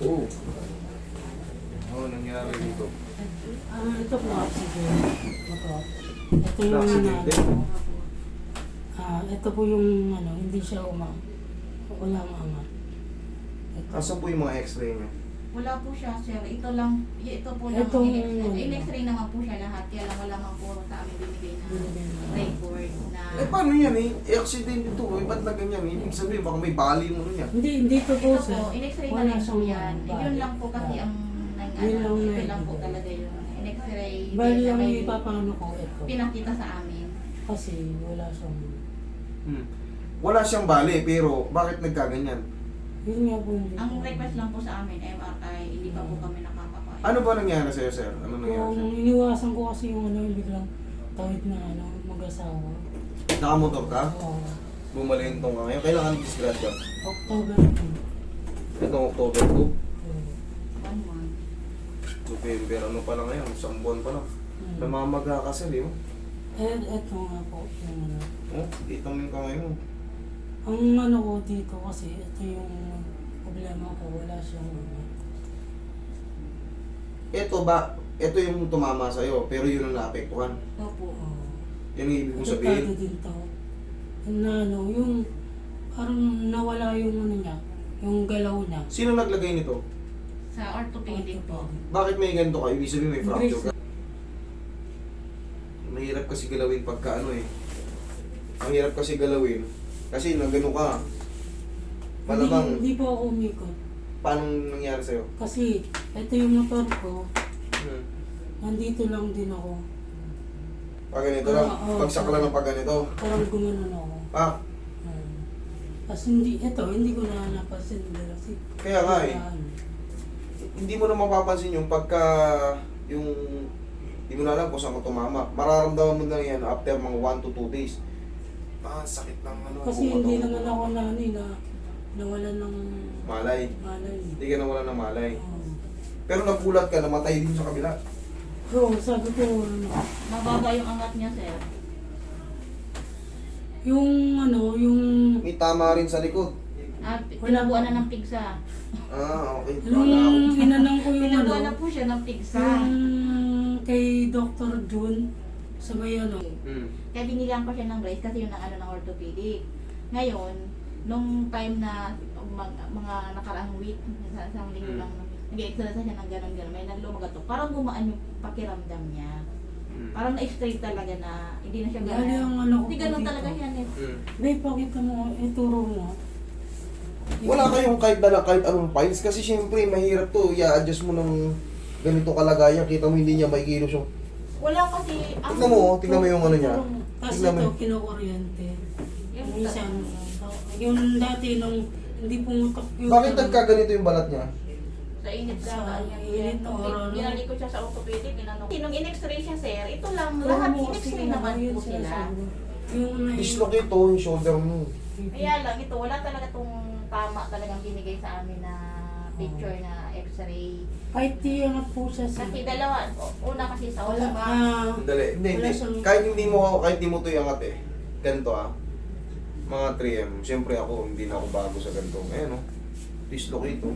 Oo. Oo, nangyari dito. Ah, ito po accident. Ito. Ito yung ano. Ah, ito po yung ano, hindi siya umang. Walang angat. Ito. Asan po yung mga x-ray niyo? Wala po siya, sir. Ito lang, ito po lang Itong- ang in- in-x-ray naman po siya lahat. Kaya lang wala mang puro sa amin binigay na Binigay na. Eh, paano yan eh? Eh, accident ito. Eh, ba't na ganyan? Ibig sabihin, baka may bali mo nun yan. Hindi, hindi po po Ito sir. po, in-x-ray na Wala rin po siyang yan. Eh, bali. Yun lang po kasi ang nang Yun ano, lang ito na- lang po talaga yun. In-x-ray. Bali din na ang may ipapano ko ito. Pinakita sa amin. Kasi wala siyang... Hmm. Wala siyang bali, pero bakit nagkaganyan? Yun nga po hindi Ang ko- request lang po sa amin, MRI, hindi pa po kami nakakapay. Ano ba nangyari sa'yo, sir? Ano nangyari Yung sa'yo? iniwasan ko kasi yung ano, yung biglang tawid na ano, mag-asawa. Nakamotor ka? Oo. Bumalintong ka ngayon. Kailangan disgrasya. October 2. Itong October 2. One month. November, ano pa lang ngayon? Isang buwan pa lang. Hmm. Namamaga ka sir, eh. oh. Eh, eto nga po, yung ano. Oh, vitamin ka ngayon. Ang ano ko dito kasi, ito yung problema ko, wala siyang ano. Ito ba, ito yung tumama sa'yo, pero yun ang naapektuhan. Opo. Oh. Yan ang ibig Apektado sabihin. din to. Yung na ano, yung parang nawala yung ano niya, yung galaw niya. Sino naglagay nito? Sa orthopedic po. Bakit may ganito ka? Ibig sabihin may fracture ka? Mahirap kasi galawin pagka ano eh. Mahirap kasi galawin. Kasi nang gano'n ka. Malamang, Hindi, hindi po ako umikot. paano nangyari sa'yo? Kasi, ito yung motor ko, Hmm. nandito lang din ako. Pag ganito lang, Ah, oo. pagsak lang ng pag ganito. Parang gumanon ako. Ah, Hmm. Tapos hindi, ito, hindi ko na napansin nila kasi. Kaya nga eh. Ano, hindi mo na mapapansin yung pagka yung hindi mo na alam kung saan ka tumama. Mararamdaman mo na yan after mga 1 to 2 days. Ah, sakit ng ano. Kasi hindi naman ko. ako na, ano, eh, na nawalan ng Malay. malay. Hindi ka nawala ng malay. Oo. Pero nagulat ka, namatay din sa kabila. Oo, sabi ko, Mababa yung angat niya, sir. yung ano, yung, May tama rin sa likod. At Wala pinabuan po. na ng pigsa. Ah, okay. yung Wala ako. inanang ko yung ano, Pinabuan na po siya ng pigsa. yung kay Dr. June, sa may ano, Hmm. Kaya binigyan ko siya ng brace kasi yun ang ano ng orthopedic. Ngayon, nung time na mag, mga nakaraang week, sa isang linggo Mm. lang, nag-exercise siya ng gano'n-gano'n, may naglumagat to. Parang gumaan yung pakiramdam niya. Hmm. Parang na-straight talaga na hindi na siya Lalo yung gano'n. ano Hindi dito. talaga siya. eh. Hmm. Bay, pakita mo, ituro mo. Wala kayong kahit dala kahit anong files kasi syempre mahirap to. I-adjust mo ng ganito kalagayan. Kita mo hindi niya maikilos yung Wala kasi... ang- Tignan mo, oh, tignan mo yung ano niya. Tapos ito, kinukuryente. Yung yung dati nung hindi pumutok yung... Bakit nagkaganito yung balat niya? Sa init Sa init, Nung or ano? ginali ko siya sa orthopedic, ginanong. Nung in-x-ray siya, sir, ito lang, lahat in-x-ray naman po sila. Yung na Dislocate to yung shoulder mo. Kaya lang, ito, wala talaga tong tama talagang binigay sa amin na picture na x-ray. Kahit tiyangat po siya sa... Kasi dalawa, una kasi sa Wala, ah, Dali, hindi, hindi. Kahit hindi mo, kahit hindi mo to iangat eh. Ganito ah. Mga 3M. Siyempre ako, hindi na ako bago sa ganito. Ayan oh. Dislocate oh.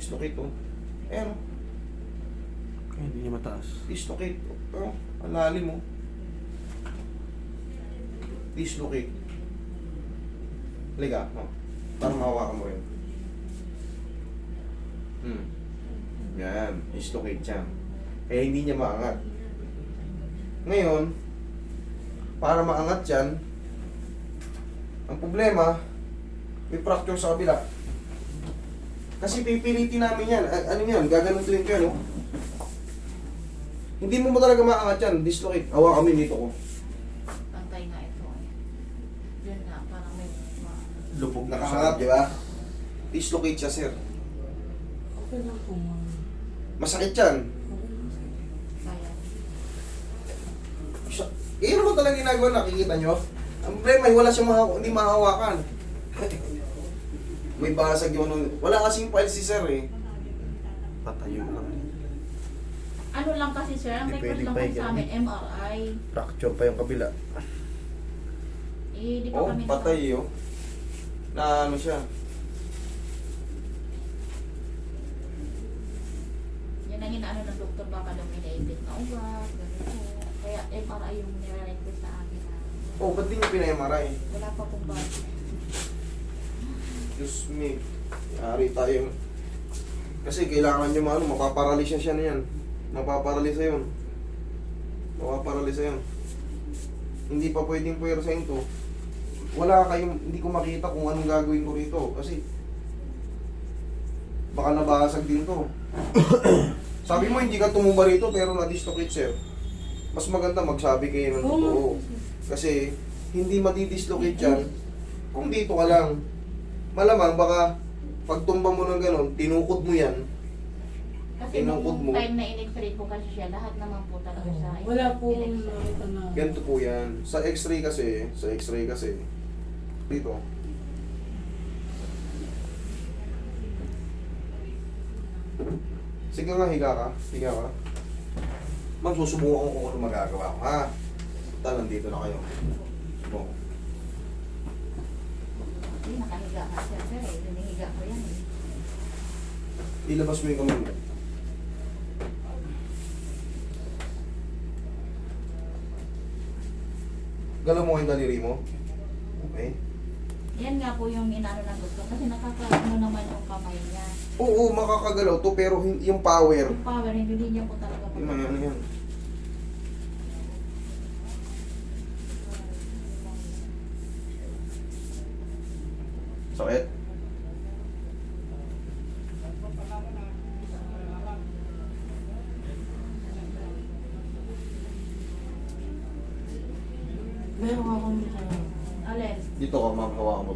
Dislocate oh. Ayan oh. Hindi niya mataas. Dislocate oh. Pero, ang lalim oh. Dislocate. Liga, oh. Para mahawakan mo rin. Hmm. Yan, dislocate siya. Kaya hindi niya maangat. Ngayon, para maangat yan, ang problema, may fracture sa kabila. Kasi pipilitin namin yan. A- ano yan, gaganutuin ko yan, oh. Hindi mo mo talaga maangat yan, dislocate. Hawa kami dito ko. Pantay nga ito. Yun nga, parang may... ma- Lubog na Nakahangat, di ba? Dislocate siya, sir. Okay lang po, ma'am. Masakit yan. Kaya. Siya, eh, ano ba talaga ginagawa, nakikita nyo? Ang problema, eh, wala siyang mahaw- hindi mahawakan. May basag yung ano. Wala kasing file si sir eh. Tatayo lang. Ano lang kasi sir, ang Hindi record lang kasi sa amin, MRI. Fracture pa yung kabila. Eh, di pa Oh, kami patay yun. Oh. Na ano siya. Yan ang inaano ng doktor, baka daw may naipit na ugat, ganito. Kaya MRI yung nire-request sa amin. Oh, ba't di niyo pina-MRI? Wala pa pong budget. Diyos me. Yari tayo. Kasi kailangan nyo maano, mapaparalisa siya niyan. Mapaparalisa yun. Mapaparalisa yun. Hindi pa pwedeng puwersahin to. Wala kayong, hindi ko makita kung anong gagawin ko rito. Kasi, baka nabasag din to. Sabi mo, hindi ka tumumba rito, pero na-dislocate, sir. Mas maganda magsabi kayo ng Oo totoo. Kasi, hindi madidislocate yan kung dito ka lang. Malamang baka pagtumba mo ng ganon, tinukod mo yan. Kasi Tinukod nung mo. time na in-x-ray po kasi siya, lahat naman po talaga sa Wala po in-x-ray. nakita na. Ganito po yan. Sa x-ray kasi, sa x-ray kasi, dito. Sige nga, higa ka. Higa ka. Ma'am, susubukan ko kung ano magagawa ko, ha? Tal, nandito na kayo. Subukan. Hindi, nakahiga nga siya, sir eh. Hinihiga ko yan eh. Ilabas mo yung kamay mo. Galaw mo yung daliri mo. Okay. Yan nga po yung inano ng doktor kasi nakakaano naman yung kamay niya. Oo, makakagalaw to pero yung power. Yung power, hindi niya po talaga Yung mga ano yan. Sakit? Meron ako sa... Alin? Dito ka ma'am, hawakan mo.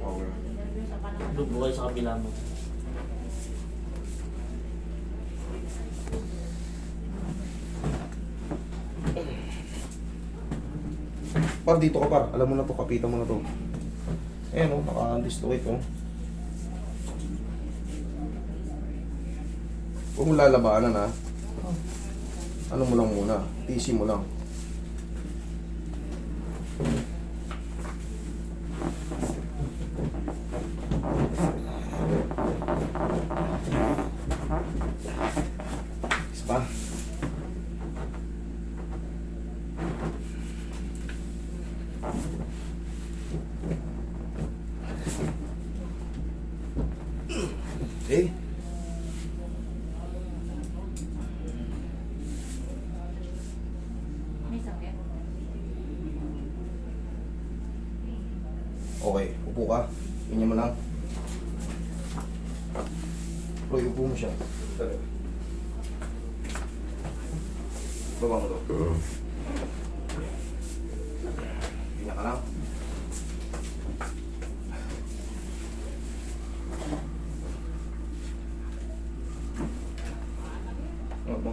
Okay. Nervous pa naman. Doon buhay sa kabila mo. Par, dito ka par. Alam mo na to, kapitan mo na to. Ayan o, naka-dislocate o. Huwag mo lalabanan ha. Ano mo lang muna, tisi mo lang. Isa pa. Eh, May sakit. okay, upo ka. Ganyan mo lang. Roy, upo mo siya. Baba mo to. Ganyan ka lang. Ano mo?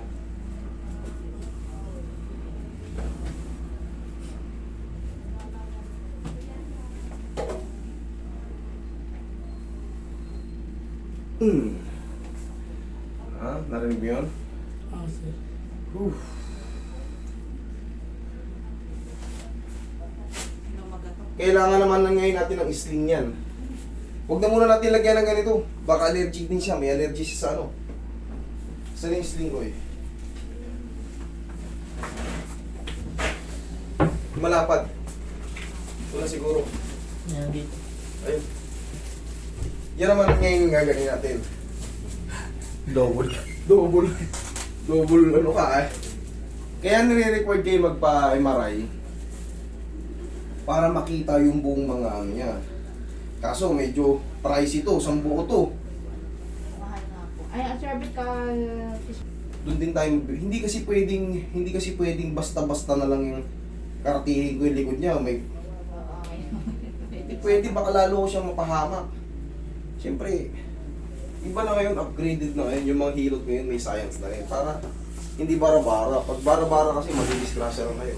Hmm. Ha? Narinig mo yun? Ah, sir. Oof. Kailangan naman na ngayon natin ng sling yan. Huwag na muna natin lagyan ng ganito. Baka allergic din siya. May allergy siya sa ano. Saan yung sling ko eh? Malapad. Na siguro. Yan dito. Ayun. Yan naman ngayon yung gagawin natin. Double. Double. Double ano ka eh. Kaya nire-record kayo magpa-MRI para makita yung buong mga ano niya. Kaso medyo pricey to, isang buo to. Mahal nga po. Ay, ang cervical Doon din tayo, hindi kasi pwedeng, hindi kasi pwedeng basta-basta na lang yung karatihin ko yung likod niya. May- hindi pwede, baka lalo ko siyang mapahamak. Siyempre, iba na ngayon, upgraded na ngayon, yung mga hilot ngayon may science na rin. Para hindi bara-bara. Pag bara-bara kasi, madidisgrasya lang kayo.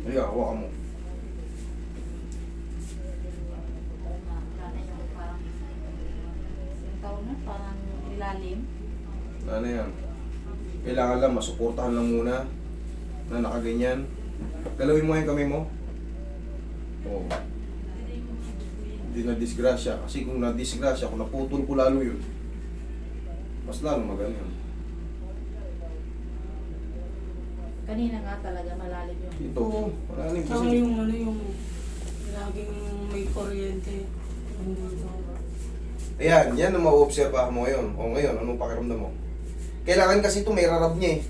Halika, hawakan mo. Taon na, parang ilalim. Ano yan? Kailangan lang, masuportahan lang muna na nakaganyan. Galawin mo yung kamay mo. Oo. Oh. Hindi na disgrasya. Kasi kung na disgrasya, kung naputol ko lalo yun, mas lalo magaling. Kanina nga talaga malalim yung Ito, malalim Saka kasi. yung ano yung laging may kuryente. Ayan, yan ang ma-obserbahan mo ngayon. O ngayon, anong pakiramdam mo? Kailangan kasi ito may rarab niya eh.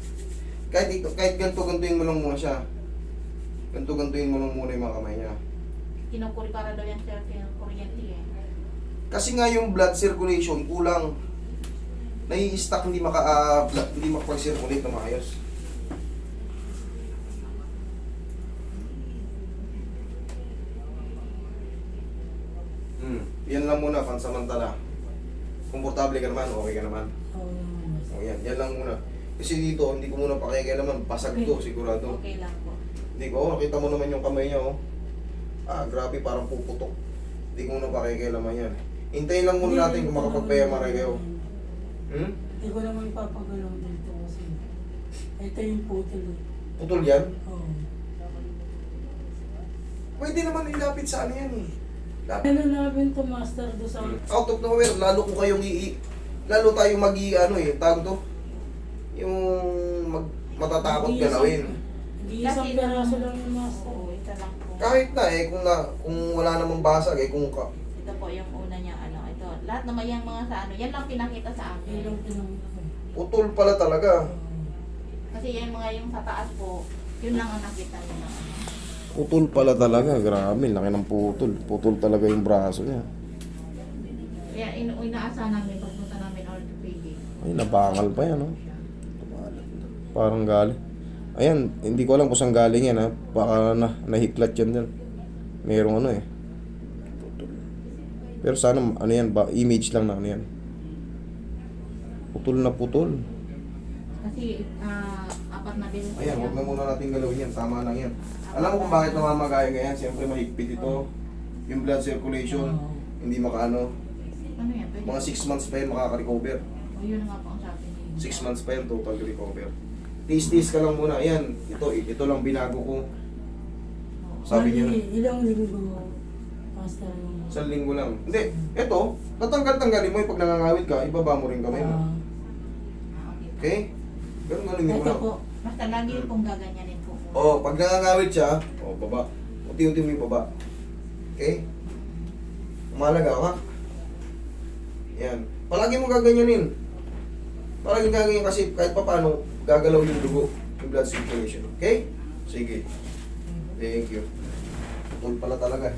Kahit, ito, kahit ganito, gantuin mo lang muna siya. Ganito, gantuin mo lang muna yung mga kamay niya. kinukuri para daw yan sir, kinukuryente eh. Kasi nga yung blood circulation kulang. Nai-stuck hindi maka ah, blood, hindi makapag-circulate na maayos. Hmm, yan lang muna pansamantala. Komportable ka naman, okay ka naman. Oo, yung- O yan, yan lang muna. Kasi dito, hindi ko muna pakikialaman, basag to, sigurado. Okay lang po. Hindi ko, oh, nakita mo naman yung kamay niya, oh. Ah, grabe, parang puputok. Hindi ko muna pakikialaman yan. Hintayin lang muna natin kung makapagpayamaray kayo. Hmm? Hindi ko naman papagalaw dito kasi ito yung putol. eh. Putol yan? Oo. Pwede naman ilapit sa ano yan eh. Ano namin to master do sa Out of nowhere, lalo ko kayong i... Lalo tayo mag i ano eh, tawag to? Yung mag, matatakot galawin. Isang Kasi peraso nung- lang yung master. Oo, isa lang po. Kahit na eh, kung, na, kung wala namang basag eh, kung ka, Ito po yung una niya ano, ito. Lahat naman yung mga sa ano, yan lang pinakita sa akin. putol pala talaga. Kasi yung mga yung sa taas po, yun lang ang nakita niya. Putol pala talaga, grabe, laki ng putol. Putol talaga yung braso niya. Kaya in, inaasahan namin pagpunta namin orthopedic. Ay, nabangal pa yan, oh. Parang galing. Ayan, hindi ko alam kung saan galing yan, ha. Baka na, nahiklat yan dyan. Merong ano eh. Pero sana, ano yan, ba, image lang na ano yan. Putol na putol. Kasi ah, apat na beses Ayan, huwag na muna natin galawin yan. Tama lang yan. Alam mo kung bakit namamagaya ganyan? Siyempre mahigpit ito. Yung blood circulation, hindi makaano. Ano yan? Pwede? Mga 6 months pa yan makaka-recover. O yun nga po ang sabi niya. 6 months pa yan total recover. Tis-tis ka lang muna. Ayan, ito, ito lang binago ko. Sabi niya Bali, ilang linggo yung isang linggo lang. Hindi, ito, tatanggal-tanggalin mo yung pag nangangawit ka, ibaba mo rin kamay mo. Ah, Ah, okay. Okay? Ganun ganun mo ito lang. po. Basta lagi pong gaganyanin po. Oh, pag nangangawit siya, oh, baba. Unti-unti mo yung baba. Okay? Umalaga ka. Yan. Palagi mo gaganyanin. Palagi gaganyan kasi kahit pa paano, gagalaw yung dugo, yung blood circulation. Okay? Sige. Thank you. Putol pala talaga.